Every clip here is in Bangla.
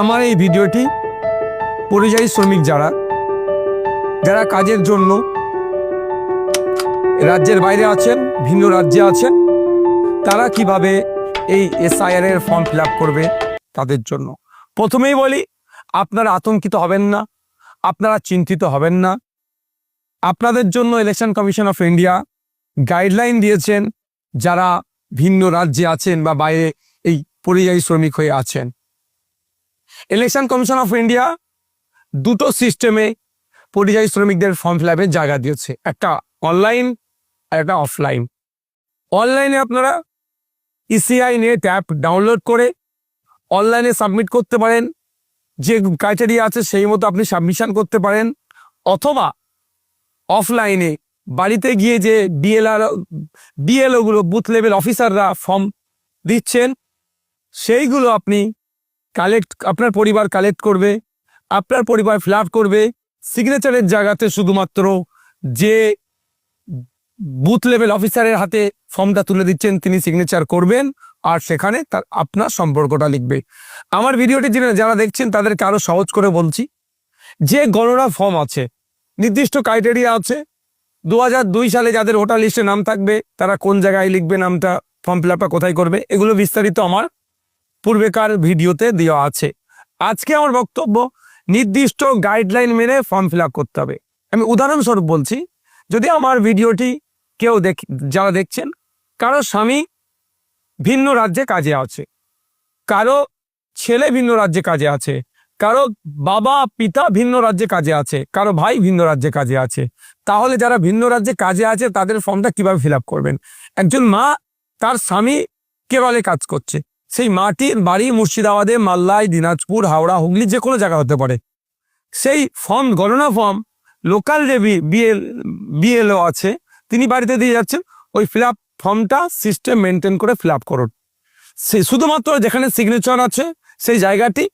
আমার এই ভিডিওটি পরিযায়ী শ্রমিক যারা যারা কাজের জন্য রাজ্যের বাইরে আছেন, ভিন্ন রাজ্যে আছেন, তারা কীভাবে এই এসআইআর এর ফর্ম ফিল করবে তাদের জন্য? প্রথমেই বলি, আপনারা আতঙ্কিত হবেন না, আপনারা চিন্তিত হবেন না। আপনাদের জন্য election commission of India guideline দিয়েছেন, যারা ভিন্ন রাজ্যে আছেন বা বাইরে এই পরিযায়ী শ্রমিক হয়ে আছেন। ইলেকশন কমিশন অফ ইন্ডিয়া দুটো সিস্টেমে পরিযায়ী শ্রমিকদের ফর্ম ফিল আপের জায়গা দিয়েছে। একটা অনলাইন আর একটা অফলাইন অনলাইনে আপনারা ইসিআই নেট অ্যাপ ডাউনলোড করে অনলাইনে সাবমিট করতে পারেন। যে ক্রাইটেরিয়া আছে সেই মতো আপনি সাবমিশন করতে পারেন। অথবা অফলাইনে বাড়িতে গিয়ে যে ডিএলআর বিএলওগুলো বুথ লেভেল অফিসাররা ফর্ম দিচ্ছেন, সেইগুলো আপনি কালেক্ট আপনার পরিবার কালেক্ট করবে, আপনার পরিবার ফিল করবে সিগনেচারের জায়গাতে শুধুমাত্র যে বুথ লেভেল অফিসারের হাতে ফর্মটা তুলে দিচ্ছেন, তিনি সিগনেচার করবেন আর সেখানে তার, আপনার সম্পর্কটা লিখবে। আমার ভিডিওটি যিনি যারা দেখছেন, তাদেরকে আরও সহজ করে বলছি, যে গণনা ফর্ম আছে, নির্দিষ্ট ক্রাইটেরিয়া আছে দু সালে যাদের ভোটার লিস্টে নাম থাকবে, তারা কোন জায়গায় লিখবে নামটা ফর্ম ফিল কোথায় করবে, এগুলো বিস্তারিত আমার পূর্বেকার ভিডিওতে দেওয়া আছে। আজকে আমার বক্তব্য, নির্দিষ্ট গাইডলাইন মেনে ফর্ম ফিল করতে হবে। আমি উদাহরণস্বরূপ বলছি, যদি আমার ভিডিওটি কেউ দেখ, যারা দেখছেন, কারও স্বামী ভিন্ন রাজ্যে কাজে আছে, কারও ছেলে ভিন্ন রাজ্যে কাজে আছে, কারও বাবা, পিতা ভিন্ন রাজ্যে কাজে আছে, কারও ভাই ভিন্ন রাজ্যে কাজে আছে, তাহলে যারা ভিন্ন রাজ্যে কাজে আছে, তাদের ফর্মটা কীভাবে ফিল করবেন? একজন মা, তার স্বামী কেরলে কাজ করছে সেই মাটির বাড়ি, মুর্শিদাবাদে মাল্লাই দিনাজপুর, হাওড়া, হুগলি যে কোনো জায়গা হতে পারে। সেই ফর্ম, গণনা ফর্ম লোকাল যে বিএল, বিএলও আছে, তিনি বাড়িতে দিয়ে যাচ্ছেন, ওই ফিল ফর্মটা সিস্টেম মেনটেন করে ফিল আপ করুন। সে শুধুমাত্র যেখানে সিগনেচার আছে, সেই জায়গাটি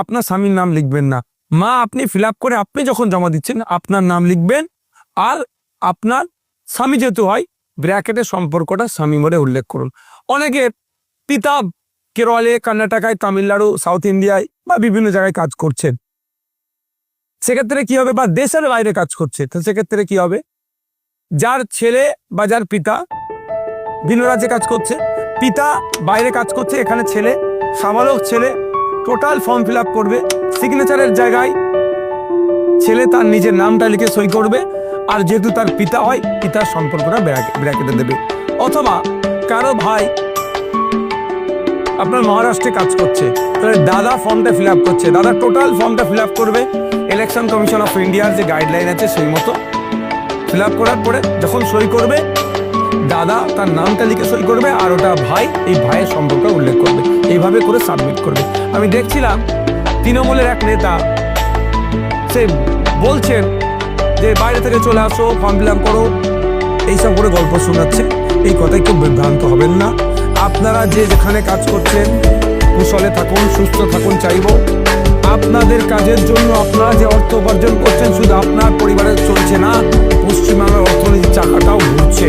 আপনার স্বামীর নাম লিখবেন না। মা, আপনি ফিল করে আপনি যখন জমা দিচ্ছেন, আপনার নাম লিখবেন, আর আপনার স্বামী যেহেতু হয় ব্র্যাকেটের সম্পর্কটা স্বামী বলে উল্লেখ করুন। অনেকের পিতা কেরলে, কর্ণাটকায়, তামিলনাড়ু, সাউথ ইন্ডিয়ায় বা বিভিন্ন জায়গায় কাজ করছেন। সেক্ষেত্রে কি হবে বা দেশের বাইরে কাজ করছে, তো সেক্ষেত্রে কি হবে? যার ছেলে বা যার পিতা ভিন্ন রাজ্যে কাজ করছে, পিতা বাইরে কাজ করছে, এখানে ছেলে সাবালক ছেলে, টোটাল ফর্ম ফিল করবে, সিগনেচারের জায়গায় ছেলে তার নিজের নামটা লিখে সই করবে, আর যেহেতু তার পিতা হয়, পিতার সম্পর্কটা ব্র্যাকেটে দেবে। অথবা কারও ভাই আপনার মহারাষ্ট্রে কাজ করছে। তাহলে দাদা ফর্মটা ফিল আপ করছে। দাদা টোটাল ফর্মটা ফিল আপ করবে। ইলেকশন কমিশন অফ ইন্ডিয়ার যে গাইডলাইন আছে সেই মতো ফিল আপ করার পরে যখন সই করবে, দাদা তার নামটা লিখে সই করবে আর ওটা ভাই, এই ভাইয়ের সম্পর্কে উল্লেখ করবে। এইভাবে করে সাবমিট করবে। আমি দেখছিলাম তৃণমূলের এক নেতা, সে বলছেন যে, বাইরে থেকে চলে আসো ফর্ম ফিল আপ করো। এইসব করে গল্প শোনাচ্ছে। এই কথায় কেউ বিভ্রান্ত হবেন না। আপনারা যে যেখানে কাজ করছেন, কুশলে থাকুন, সুস্থ থাকুন, চাইব। আপনাদের কাজের জন্য আপনারা যে অর্থ উপার্জন করছেন, শুধু আপনার পরিবারের চলছে না পশ্চিমবাংলার অর্থনীতির চাকাটাও ঘুরছে।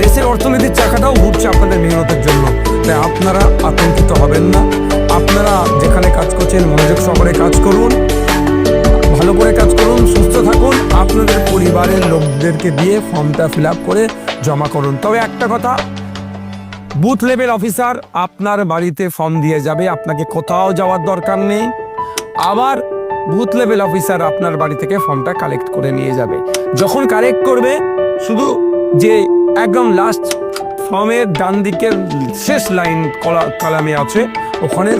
দেশের অর্থনীতির চাকাটাও ঘুরছে আপনাদের মেহনতের জন্য। তাই আপনারা আতঙ্কিত হবেন না। আপনারা যেখানে কাজ করছেন, মনোযোগ সহকারে কাজ করুন। ভালো করে কাজ করুন, সুস্থ থাকুন। আপনাদের পরিবারের লোকদেরকে দিয়ে ফর্মটা ফিল করে জমা করুন। তবে একটা কথা বুথ লেভেল অফিসার আপনার বাড়িতে ফর্ম দিয়ে যাবে, আপনাকে কোথাও যাওয়ার দরকার নেই। আবার বুথ লেভেল অফিসার আপনার বাড়ি থেকে ফর্মটা কালেক্ট করে নিয়ে যাবে। যখন কালেক্ট করবে, শুধু যে একদম লাস্ট ফর্মের ডান দিকের শেষ লাইন কলা কালামে আছে, ওখানে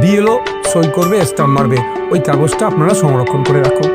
বিএলও সই করবে স্টাম্প মারবে। ওই কাগজটা আপনারা সংরক্ষণ করে রাখুন।